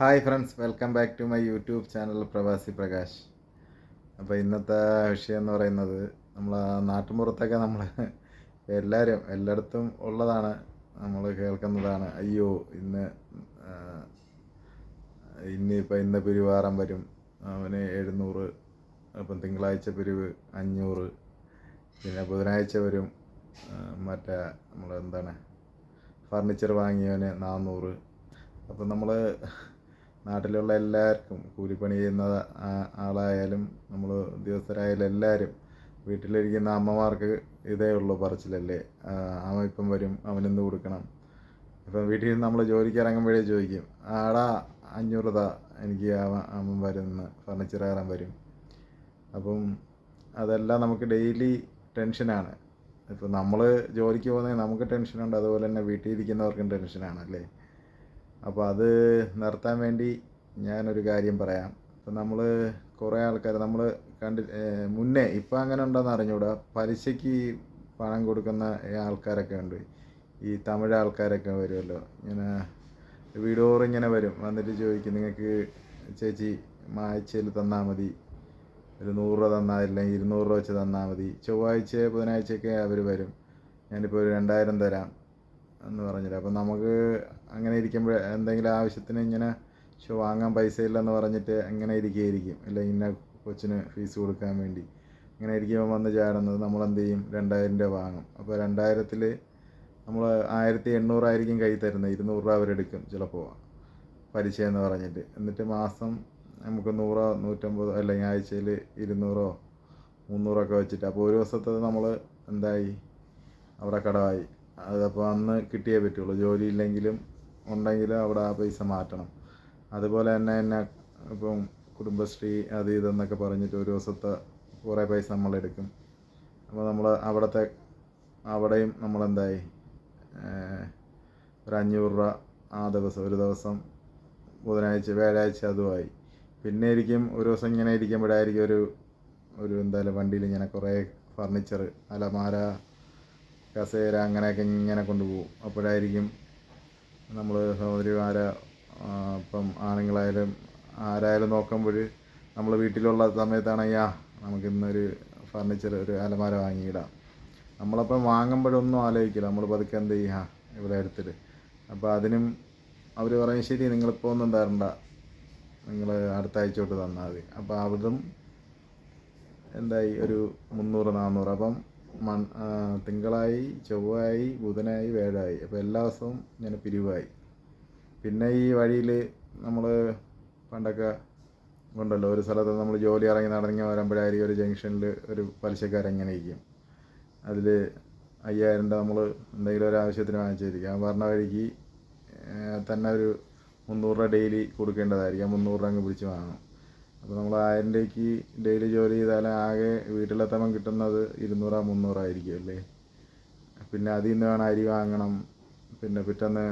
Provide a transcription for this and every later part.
Hi friends welcome back to my YouTube channel Pravasi Prakash. അപ്പോൾ ഇന്നത്തെ വിഷയം എന്ന് പറയുന്നത് നമ്മൾ നാട്ടുമ്പുറത്തൊക്കെ നമ്മൾ എല്ലാവരും എല്ലായിടത്തും ഉള്ളതാണ് നമ്മൾ കേൾക്കുന്നതാണ്. അയ്യോ ഇന്ന് ഇന്നിപ്പോൾ ഇന്ന് പിരിവാറം വരും. അവന് എഴുന്നൂറ് അപ്പം തിങ്കളാഴ്ച പിരിവ് അഞ്ഞൂറ് പിന്നെ ബുധനാഴ്ച വരും. മറ്റേ നമ്മൾ എന്താണ് ഫർണിച്ചർ വാങ്ങിയവന് നാന്നൂറ്. അപ്പം നമ്മൾ നാട്ടിലുള്ള എല്ലാവർക്കും കൂലിപ്പണി ചെയ്യുന്ന ആളായാലും നമ്മൾ ഉദ്യോഗസ്ഥരായാലും എല്ലാവരും വീട്ടിലിരിക്കുന്ന അമ്മമാർക്ക് ഇതേ ഉള്ളൂ പറച്ചിലല്ലേ? അവൻ ഇപ്പം വരും അവനെന്ത് കൊടുക്കണം? ഇപ്പം വീട്ടിൽ നിന്ന് നമ്മൾ ജോലിക്ക് ഇറങ്ങുമ്പോഴേ ചോദിക്കും ആടാ അഞ്ഞൂറ് താ എനിക്ക് അവൻ വരുന്ന ഫർണിച്ചർ കയറാൻ വരും. അപ്പം അതെല്ലാം നമുക്ക് ഡെയിലി ടെൻഷനാണ്. ഇപ്പം നമ്മൾ ജോലിക്ക് പോകുന്നതിന് നമുക്ക് ടെൻഷനുണ്ട് അതുപോലെ തന്നെ വീട്ടിൽ ഇരിക്കുന്നവർക്കും ടെൻഷനാണ് അല്ലേ അപ്പോൾ അത് നിർത്താൻ വേണ്ടി ഞാനൊരു കാര്യം പറയാം. ഇപ്പം നമ്മൾ കുറേ ആൾക്കാർ നമ്മൾ കണ്ടി മുന്നേ ഇപ്പം അങ്ങനെ ഉണ്ടെന്ന് അറിഞ്ഞൂടാ. പലിശയ്ക്ക് പണം കൊടുക്കുന്ന ആൾക്കാരൊക്കെ ഉണ്ട്. ഈ തമിഴ് ആൾക്കാരൊക്കെ വരുമല്ലോ ഇങ്ങനെ വീടോറും ഇങ്ങനെ വരും. വന്നിട്ട് ചോദിക്കും നിങ്ങൾക്ക് ചേച്ചി ആഴ്ചയിൽ തന്നാൽ മതി. ഒരു നൂറ് രൂപ തന്നാൽ അല്ലെങ്കിൽ ഇരുന്നൂറ് രൂപ വെച്ച് തന്നാൽ മതി. ചൊവ്വാഴ്ച ബുധനാഴ്ചയൊക്കെ അവർ വരും. ഞാനിപ്പോൾ ഒരു രണ്ടായിരം തരാം എന്ന് പറഞ്ഞില്ല അപ്പം നമുക്ക് അങ്ങനെ ഇരിക്കുമ്പോൾ എന്തെങ്കിലും ആവശ്യത്തിന് ഇങ്ങനെ ഷോ വാങ്ങാൻ പൈസ ഇല്ലെന്ന് പറഞ്ഞിട്ട് അങ്ങനെ ഇരിക്കുകയായിരിക്കും. അല്ലെങ്കിൽ ഇന്ന കൊച്ചിന് ഫീസ് കൊടുക്കാൻ വേണ്ടി. ഇങ്ങനെ ഇരിക്കുമ്പോൾ വന്ന് ചാടുന്നത് നമ്മൾ എന്ത് ചെയ്യും? രണ്ടായിരം രൂപ വാങ്ങും. അപ്പോൾ രണ്ടായിരത്തിൽ നമ്മൾ ആയിരത്തി എണ്ണൂറായിരിക്കും കൈ തരുന്നത്. ഇരുന്നൂറ് രൂപ അവരെടുക്കും ചിലപ്പോൾ പലിശ എന്ന് പറഞ്ഞിട്ട്. എന്നിട്ട് മാസം നമുക്ക് നൂറോ നൂറ്റമ്പതോ അല്ലെങ്കിൽ ആഴ്ചയിൽ ഇരുന്നൂറോ മുന്നൂറോ ഒക്കെ വെച്ചിട്ട്. അപ്പോൾ ഒരു ദിവസത്തെ നമ്മൾ എന്തായി? അവിടെ കടമായി. അതപ്പോൾ അന്ന് കിട്ടിയേ പറ്റുള്ളൂ. ജോലി ഇല്ലെങ്കിലും ഉണ്ടെങ്കിലും അവിടെ ആ പൈസ മാറ്റണം. അതുപോലെ തന്നെ എന്നെ ഇപ്പം കുടുംബശ്രീ അത് ഇതെന്നൊക്കെ പറഞ്ഞിട്ട് ഒരു ദിവസത്തെ കുറേ പൈസ നമ്മളെടുക്കും അപ്പോൾ നമ്മൾ അവിടുത്തെ അവിടെയും നമ്മളെന്തായി ഒരു അഞ്ഞൂറ് രൂപ ആ ദിവസം ഒരു ദിവസം ബുധനാഴ്ച വ്യാഴാഴ്ച അതുമായി. പിന്നെ ഇരിക്കും ഒരു ദിവസം ഇങ്ങനെ ഇരിക്കുമ്പോഴായിരിക്കും ഒരു ഒരു എന്തായാലും വണ്ടിയിൽ ഇങ്ങനെ കുറേ ഫർണിച്ചർ അലമാര കസേര അങ്ങനെയൊക്കെ ഇങ്ങനെ കൊണ്ടുപോകും. അപ്പോഴായിരിക്കും നമ്മൾ ആ, ഇപ്പം ആണുങ്ങളായാലും ആരായാലും നോക്കുമ്പോൾ നമ്മൾ വീട്ടിലുള്ള സമയത്താണെങ്കിൽ നമുക്ക് ഇന്നൊരു ഫർണിച്ചർ ഒരു അലമാര വാങ്ങിയിടാം. നമ്മളപ്പം വാങ്ങുമ്പോഴൊന്നും ആലോചിക്കില്ല. നമ്മൾ പതുക്കെ എന്ത് ചെയ്യാ? ഇവിടെ അടുത്തിട്ട് അപ്പോൾ അതിനും അവർ പറയും ശരി നിങ്ങളിപ്പോൾ ഒന്നും തരണ്ട. നിങ്ങൾ അടുത്ത ആഴ്ച തന്നാൽ മതി. അപ്പോൾ അവിടും എന്തായി? ഒരു മുന്നൂറ് നാന്നൂറ്. അപ്പം മൺ തിങ്കളായി ചൊവ്വായി ബുധനായി വേഴായി അപ്പോൾ എല്ലാ ദിവസവും ഞാൻ പിരിവായി. പിന്നെ ഈ വഴിയിൽ നമ്മൾ പണ്ടൊക്കെ ഉണ്ടല്ലോ ഒരു സ്ഥലത്ത് നമ്മൾ ജോലി ഇറങ്ങി നടങ്ങി വരുമ്പോഴായിരിക്കും ഒരു ജംഗ്ഷനിൽ ഒരു പലിശക്കാരെങ്ങനെ ഇരിക്കും അതിൽ അയ്യായിരം രൂപ നമ്മൾ എന്തെങ്കിലും ഒരു ആവശ്യത്തിന് വാങ്ങിച്ചിരിക്കും ആ പറഞ്ഞ വഴിക്ക് തന്നെ ഒരു മുന്നൂറ് രൂപ ഡെയിലി കൊടുക്കേണ്ടതായിരിക്കും. ആ മുന്നൂറ് രൂപ അങ്ങ് പിടിച്ച് വാങ്ങും അപ്പോൾ നമ്മൾ ആയിരം രൂപയ്ക്ക് ഡെയിലി ജോലി ചെയ്താൽ ആകെ വീട്ടിലെത്തുമ്പം കിട്ടുന്നത് ഇരുന്നൂറോ മുന്നൂറായിരിക്കും അല്ലേ പിന്നെ അതിൽ നിന്ന് വേണം അരി വാങ്ങണം. പിന്നെ പിറ്റേന്ന്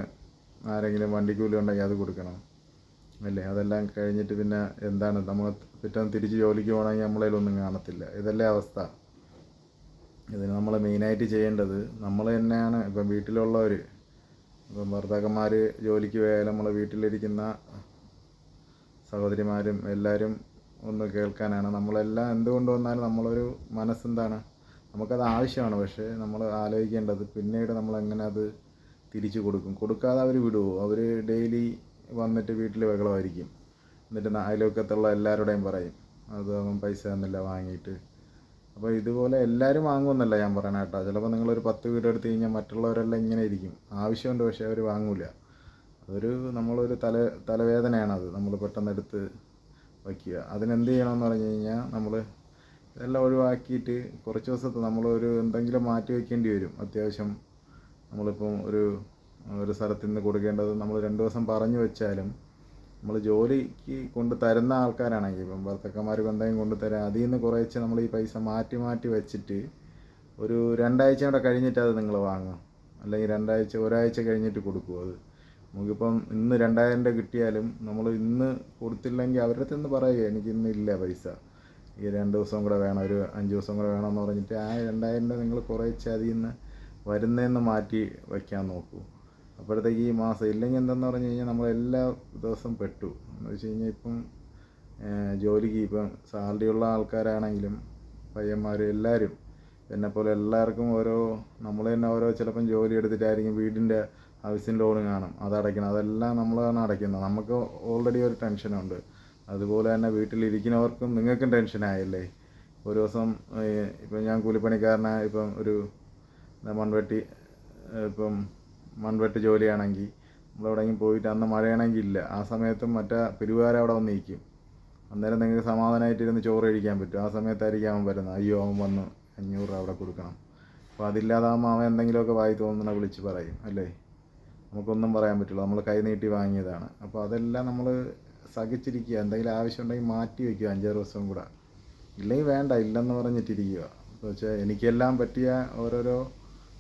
ആരെങ്കിലും വണ്ടിക്കൂലി ഉണ്ടെങ്കിൽ അത് കൊടുക്കണം. അല്ലേ? അതെല്ലാം കഴിഞ്ഞിട്ട് പിന്നെ എന്താണ്? നമ്മൾ പിറ്റേന്ന് തിരിച്ച് ജോലിക്ക് പോകണമെങ്കിൽ നമ്മളതിലൊന്നും കാണത്തില്ല. ഇതല്ലേ അവസ്ഥ. ഇതിന് നമ്മൾ മെയിനായിട്ട് ചെയ്യേണ്ടത് നമ്മൾ തന്നെയാണ്. ഇപ്പം വീട്ടിലുള്ളവർ ഇപ്പം ഭർത്താക്കന്മാർ ജോലിക്ക് പോയാലും നമ്മൾ വീട്ടിലിരിക്കുന്ന സഹോദരിമാരും എല്ലാവരും ഒന്ന് കേൾക്കാനാണ്. നമ്മളെല്ലാം എന്തുകൊണ്ട് വന്നാലും നമ്മളൊരു മനസ്സെന്താണ്? നമുക്കത് ആവശ്യമാണ്. പക്ഷേ നമ്മൾ ആലോചിക്കേണ്ടത് പിന്നീട് നമ്മൾ എങ്ങനെ അത് തിരിച്ചു കൊടുക്കും? കൊടുക്കാതെ അവർ വിടുമോ അവർ ഡെയിലി വന്നിട്ട് വീട്ടിൽ ബഹളമായിരിക്കും. എന്നിട്ട് അയൽവക്കത്തുള്ള എല്ലാവരുടെയും പറയും അത് അവൻ പൈസ തന്നില്ല വാങ്ങിയിട്ട്. അപ്പോൾ ഇതുപോലെ എല്ലാവരും വാങ്ങുമെന്നല്ല ഞാൻ പറയണ കേട്ടോ. ചിലപ്പോൾ നിങ്ങളൊരു പത്ത് വീട് എടുത്ത് കഴിഞ്ഞാൽ മറ്റുള്ളവരെല്ലാം ഇങ്ങനെ ഇരിക്കും. ആവശ്യമുണ്ട് പക്ഷേ അവർ വാങ്ങൂല. അതൊരു നമ്മളൊരു തല തലവേദനയാണത്. നമ്മൾ പെട്ടെന്ന് എടുത്ത് വയ്ക്കുക. അതിനെന്ത് ചെയ്യണമെന്ന് പറഞ്ഞു കഴിഞ്ഞാൽ നമ്മൾ ഇതെല്ലാം ഒഴിവാക്കിയിട്ട് കുറച്ച് ദിവസത്തെ നമ്മളൊരു എന്തെങ്കിലും മാറ്റി വയ്ക്കേണ്ടി വരും. അത്യാവശ്യം നമ്മളിപ്പം ഒരു ഒരു സ്ഥലത്ത് നിന്ന് കൊടുക്കേണ്ടത് നമ്മൾ രണ്ട് ദിവസം പറഞ്ഞു വെച്ചാലും നമ്മൾ ജോലിക്ക് കൊണ്ട് തരുന്ന ആൾക്കാരാണെങ്കിൽ ഇപ്പം ഭർത്തക്കന്മാർക്ക് എന്തെങ്കിലും കൊണ്ട് തരാം അതിൽ നിന്ന് കുറേച്ച് നമ്മൾ ഈ പൈസ മാറ്റി മാറ്റി വെച്ചിട്ട് ഒരു രണ്ടാഴ്ച കൂടെ കഴിഞ്ഞിട്ട് അത് നിങ്ങൾ വാങ്ങുക. അല്ലെങ്കിൽ രണ്ടാഴ്ച ഒരാഴ്ച കഴിഞ്ഞിട്ട് കൊടുക്കും അത് നമുക്കിപ്പം ഇന്ന് രണ്ടായിരം രൂപ കിട്ടിയാലും നമ്മൾ ഇന്ന് കൊടുത്തില്ലെങ്കിൽ അവരുടെ അടുത്ത് നിന്ന് പറയുക എനിക്ക് ഇന്ന് ഇല്ല പൈസ. ഈ രണ്ട് ദിവസം കൂടെ വേണം ഒരു അഞ്ച് ദിവസം കൂടെ വേണമെന്ന് പറഞ്ഞിട്ട് ആ രണ്ടായിരം രൂപ നിങ്ങൾ കുറേശ്ശെ അതിൽ നിന്ന് വരുന്നതെന്ന് മാറ്റി വയ്ക്കാൻ നോക്കൂ. അപ്പോഴത്തേക്ക് ഈ മാസം ഇല്ലെങ്കിൽ എന്തെന്ന് പറഞ്ഞു കഴിഞ്ഞാൽ നമ്മൾ എല്ലാ ദിവസവും പെട്ടു. എന്ന് വെച്ച് കഴിഞ്ഞാൽ ഇപ്പം ജോലിക്ക് ഇപ്പം സാലറി ഉള്ള ആൾക്കാരാണെങ്കിലും പയ്യന്മാർ എല്ലാവരും എന്നെപ്പോലെ എല്ലാവർക്കും ഓരോ നമ്മൾ തന്നെ ഓരോ ചിലപ്പം ജോലി എടുത്തിട്ടായിരിക്കും വീടിന്റെ ഹൗസിങ് ലോൺ കാണും. അതടയ്ക്കണം അതെല്ലാം നമ്മൾ നമ്മളാണ് അടയ്ക്കുന്നത് നമുക്ക് ഓൾറെഡി ഒരു ടെൻഷനുണ്ട് അതുപോലെ തന്നെ വീട്ടിലിരിക്കുന്നവർക്കും നിങ്ങൾക്കും ടെൻഷനായല്ലേ ഒരു ദിവസം ഇപ്പം ഞാൻ കൂലിപ്പണിക്കാരനായ ഇപ്പം ഒരു മൺവെട്ടി ഇപ്പം മൺവെട്ട് ജോലിയാണെങ്കിൽ നമ്മളെവിടെയെങ്കിലും പോയിട്ട് അന്ന് മഴയാണെങ്കിൽ ഇല്ല. ആ സമയത്തും മറ്റേ പിരിവുകാരെ അവിടെ വന്ന് നിൽക്കും. അന്നേരം നിങ്ങൾക്ക് സമാധാനമായിട്ടിരുന്ന് ചോറ് കഴിക്കാൻ പറ്റും. ആ സമയത്തായിരിക്കും അവൻ വരുന്നത്. അയ്യോ അവൻ വന്ന്. അഞ്ഞൂറ് രൂപ അവിടെ കൊടുക്കണം. അപ്പോൾ അതില്ലാതാകുമ്പോൾ അവൻ എന്തെങ്കിലുമൊക്കെ വായി തോന്നുന്ന വിളിച്ച് പറയും. അല്ലേ? നമുക്കൊന്നും പറയാൻ പറ്റില്ല. നമ്മൾ കൈ നീട്ടി വാങ്ങിയതാണ്. അപ്പോൾ അതെല്ലാം നമ്മൾ സഹിച്ചിരിക്കുക. എന്തെങ്കിലും ആവശ്യം ഉണ്ടെങ്കിൽ മാറ്റി വയ്ക്കുക അഞ്ചാറ് ദിവസം കൂടെ. ഇല്ലെങ്കിൽ വേണ്ട ഇല്ലെന്ന് പറഞ്ഞിട്ടിരിക്കുക. എന്ന് വെച്ചാൽ എനിക്കെല്ലാം പറ്റിയ ഓരോരോ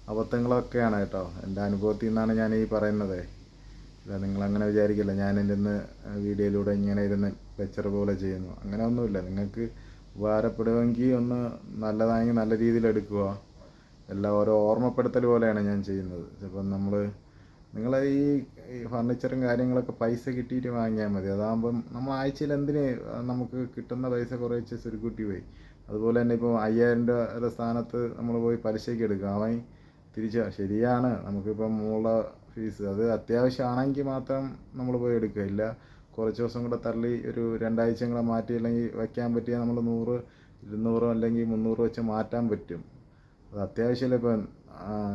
അബദ്ധങ്ങളൊക്കെയാണ് കേട്ടോ. എന്റെ അനുഭവത്തിൽ നിന്നാണ് ഞാൻ ഈ പറയുന്നത്. ഇല്ല നിങ്ങളങ്ങനെ വിചാരിക്കില്ല ഞാൻ ഇന്ന് വീഡിയോയിലൂടെ ഇങ്ങനെ ഇരുന്ന് ലെക്ചർ പോലെ ചെയ്യുന്നു. അങ്ങനെ ഒന്നുമില്ല. നിങ്ങൾക്ക് ഉപകാരപ്പെടുമെങ്കിൽ ഒന്ന് നല്ലതാണെങ്കിൽ നല്ല രീതിയിൽ എടുക്കുക. എല്ലാം ഓരോ ഓർമ്മപ്പെടുത്തൽ പോലെയാണ് ഞാൻ ചെയ്യുന്നത്. ഇപ്പം നമ്മൾ നിങ്ങൾ ഈ ഫർണിച്ചറും കാര്യങ്ങളൊക്കെ പൈസ കിട്ടിയിട്ട് വാങ്ങിയാൽ മതി. അതാകുമ്പം നമ്മൾ ആഴ്ചയിൽ എന്തിന് നമുക്ക് കിട്ടുന്ന പൈസ കുറേശ്ശെ ചുരുക്കൂട്ടി പോയി. അതുപോലെ തന്നെ ഇപ്പോൾ അയ്യായിരം രൂപയുടെ സ്ഥാനത്ത് നമ്മൾ പോയി പലിശയ്ക്ക് എടുക്കുക അവൻ തിരിച്ച് ശരിയാണ്. നമുക്കിപ്പം മുള്ള ഫീസ് അത് അത്യാവശ്യമാണെങ്കിൽ മാത്രം നമ്മൾ പോയി എടുക്കുക. ഇല്ല കുറച്ച് ദിവസം കൂടെ തള്ളി ഒരു രണ്ടാഴ്ച കൂടെ മാറ്റി അല്ലെങ്കിൽ വയ്ക്കാൻ പറ്റിയാൽ നമ്മൾ നൂറ് ഇരുന്നൂറോ അല്ലെങ്കിൽ മുന്നൂറ് വെച്ച് മാറ്റാൻ പറ്റും. അത് അത്യാവശ്യമല്ല ഇപ്പം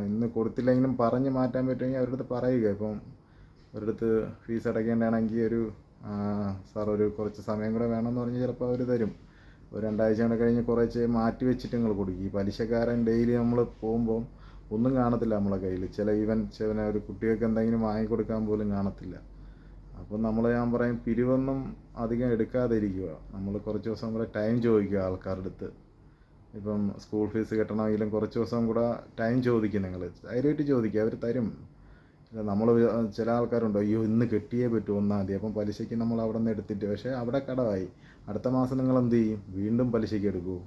ഇന്ന് കൊടുത്തില്ലെങ്കിലും പറഞ്ഞ് മാറ്റാൻ പറ്റുമെങ്കിൽ അവരുടെ അടുത്ത് പറയുക. ഇപ്പം ഒരിടത്ത് ഫീസ് അടയ്ക്കേണ്ടതാണെങ്കിൽ ഒരു സാർ ഒരു കുറച്ച് സമയം കൂടെ വേണമെന്ന് പറഞ്ഞ് ചിലപ്പോൾ അവർ തരും. ഒരു രണ്ടാഴ്ച കൂടെ കഴിഞ്ഞ് കുറച്ച് മാറ്റി വെച്ചിട്ട് നിങ്ങൾ കൊടുക്കും. ഈ പലിശക്കാരൻ ഡെയിലി നമ്മൾ പോകുമ്പോൾ ഒന്നും കാണത്തില്ല നമ്മളെ കയ്യിൽ ചില ഈവൻ ചില ഒരു കുട്ടികൾക്ക് എന്തെങ്കിലും വാങ്ങിക്കൊടുക്കാൻ പോലും കാണത്തില്ല. അപ്പം നമ്മൾ ഞാൻ പറയും പിരിവൊന്നും അധികം എടുക്കാതിരിക്കുക. നമ്മൾ കുറച്ച് ദിവസം കൂടെ ടൈം ചോദിക്കുക ആൾക്കാരുടെ അടുത്ത്. ഇപ്പം സ്കൂൾ ഫീസ് കെട്ടണമെങ്കിലും കുറച്ച് ദിവസം കൂടെ ടൈം ചോദിക്കും നിങ്ങൾ. ധൈര്യമായിട്ട് ചോദിക്കുക അവർ തരും. നമ്മൾ ചില ആൾക്കാരുണ്ടോ അയ്യോ ഇന്ന് കെട്ടിയേ പറ്റൂ ഒന്നാം തീയതി. അപ്പം പലിശയ്ക്ക് നമ്മൾ അവിടെ നിന്ന് എടുത്തിട്ട് പക്ഷേ അവിടെ കടമായി. അടുത്ത മാസം നിങ്ങൾ എന്ത് ചെയ്യും? വീണ്ടും പലിശയ്ക്ക് എടുക്കൂ.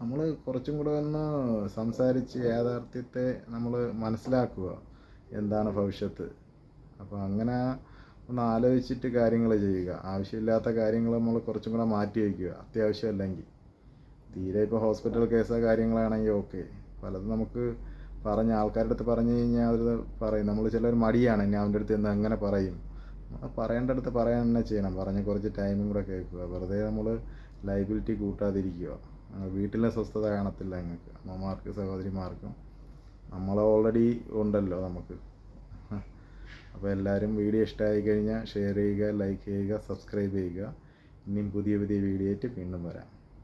നമ്മൾ കുറച്ചും കൂടെ ഒന്ന് സംസാരിച്ച് യാഥാർത്ഥ്യത്തെ നമ്മൾ മനസ്സിലാക്കുക എന്താണ് ഭവിഷ്യത്ത്. അപ്പോൾ അങ്ങനെ ഒന്ന് ആലോചിച്ചിട്ട് കാര്യങ്ങൾ ചെയ്യുക. ആവശ്യമില്ലാത്ത കാര്യങ്ങൾ നമ്മൾ കുറച്ചും കൂടെ മാറ്റി വയ്ക്കുക അത്യാവശ്യമല്ലെങ്കിൽ. തീരെ ഇപ്പോൾ ഹോസ്പിറ്റൽ കേസോ കാര്യങ്ങളാണെങ്കിൽ ഓക്കെ പലതും നമുക്ക് പറഞ്ഞ ആൾക്കാരുടെ അടുത്ത് പറഞ്ഞു കഴിഞ്ഞാൽ അവർ പറയും. നമ്മൾ ചിലർ മടിയാണ് ഇനി അവന്റെ അടുത്ത് എന്ന് അങ്ങനെ പറയും. പറയേണ്ട അടുത്ത് പറയാൻ തന്നെ ചെയ്യണം. പറഞ്ഞ് കുറച്ച് ടൈമും കൂടെ കേൾക്കുക. വെറുതെ നമ്മൾ ലൈബിലിറ്റി കൂട്ടാതിരിക്കുക. വീട്ടിലെ സ്വസ്ഥത കാണത്തില്ല ഞങ്ങൾക്ക് അമ്മമാർക്ക് സഹോദരിമാർക്കും. നമ്മൾ ഓൾറെഡി ഉണ്ടല്ലോ നമുക്ക്. അപ്പോൾ എല്ലാവരും വീഡിയോ ഇഷ്ടമായി കഴിഞ്ഞാൽ ഷെയർ ചെയ്യുക ലൈക്ക് ചെയ്യുക സബ്സ്ക്രൈബ് ചെയ്യുക. ഇനിയും പുതിയ പുതിയ വീഡിയോ ആയിട്ട് വീണ്ടും വരാം.